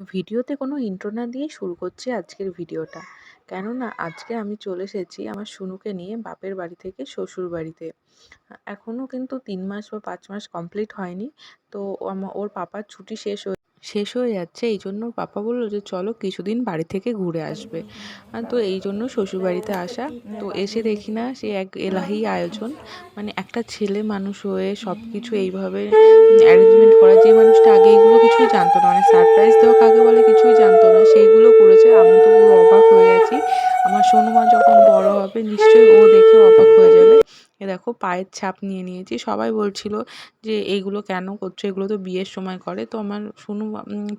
ভিডিওতে কোনো ইন্ট্রো না দিয়ে শুরু করছি আজকের ভিডিওটা। কেননা আজকে আমি চলে এসেছি আমার শুনুকে নিয়ে বাপের বাড়ি থেকে শ্বশুর বাড়িতে। এখনও কিন্তু তিন মাস বা পাঁচ মাস কমপ্লিট হয়নি। তো ওর পাপার ছুটি শেষ হয়ে শেষ হয়ে যাচ্ছে। এই জন্য পাপা বলল যে, চলো কিছুদিন বাড়ি থেকে ঘুরে আসবে। তো এই জন্য শ্বশুর বাড়িতে আসা। তো এসে দেখি না, সে এক এলাহি আয়োজন। মানে একটা ছেলে মানুষ হয়ে সব কিছু এইভাবে অ্যারেঞ্জমেন্ট করা। যে মানুষটা আগে এগুলো কিছুই জানতো না। মানে সারপ্রাইজ দেওয়া কাকে বলে কিছুই জানতো না। সেইগুলো করেছে। আমি তো পুরো অবাক হয়ে গেছি। আমার সোনুমা যখন বড় হবে, নিশ্চয়ই ও দেখে অবাক হয়ে যাবে। এ দেখো, পায়ের ছাপ নিয়ে নিয়েছি। সবাই বলছিল যে, এইগুলো কেন করছ? এগুলো তো বিয়ের সময় করে। তো আমার শুনু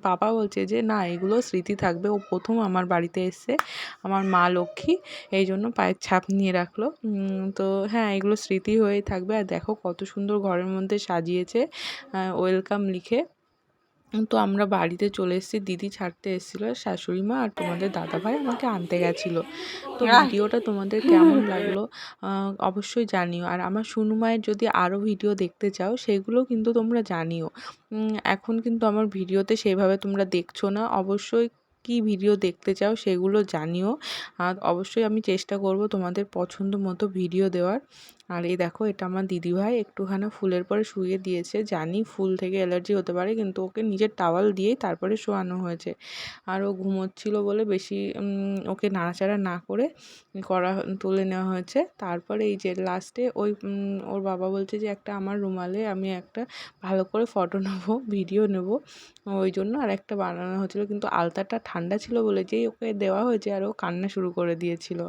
পাপা বলছে যে, না, এগুলো স্মৃতি থাকবে। ও প্রথম আমার বাড়িতে এসছে। আমার মা লক্ষ্মী। এই জন্য পায়ের ছাপ নিয়ে রাখল। তো হ্যাঁ এগুলো স্মৃতি হয়ে থাকবে। আর দেখো, কত সুন্দর ঘরের মধ্যে সাজিয়েছে। ওয়েলকাম লিখে। তো আমরা বাড়িতে চলে এসেছি দিদি ছাড়তে এসেছিল শাশুড়ি মা আর তোমাদের দাদাভাই আমাকে আনতে গেছিল। তো ভিডিওটা তোমাদের কেমন লাগল অবশ্যই জানিও। আর আমার সুনুমায়ের যদি আরও ভিডিও দেখতে চাও সেগুলো কিন্তু তোমরা জানিও। এখন কিন্তু আমার ভিডিওতে সেভাবে তোমরা দেখছ না। অবশ্যই কি ভিডিও দেখতে চাও সেগুলো জানিও। আর অবশ্যই আমি চেষ্টা করব তোমাদের পছন্দ মতো ভিডিও দেওয়ার। আর এই দেখো, এটা আমার দিদিভাই একটুখানি ফুলের পরে শুয়ে দিয়েছে। জানি ফুল থেকে অ্যালার্জি হতে পারে, কিন্তু ওকে নিজের টাওয়াল দিয়েই তারপরে শোয়ানো হয়েছে। আর ও ঘুমোচ্ছিল বলে বেশি ওকে নাড়াচাড়া না করে করা, তুলে নেওয়া হয়েছে। তারপরে এই যে লাস্টে ওই ওর বাবা বলছে যে, একটা আমার রুমালে আমি একটা ভালো করে ফটো নেব ভিডিও নেব। ওই জন্য আর একটা বানানো হয়েছিল, কিন্তু আলতাটা ঠান্ডা ছিল বলে যেই ওকে দেওয়া হয়েছে আর ও কান্না শুরু করে দিয়েছিল।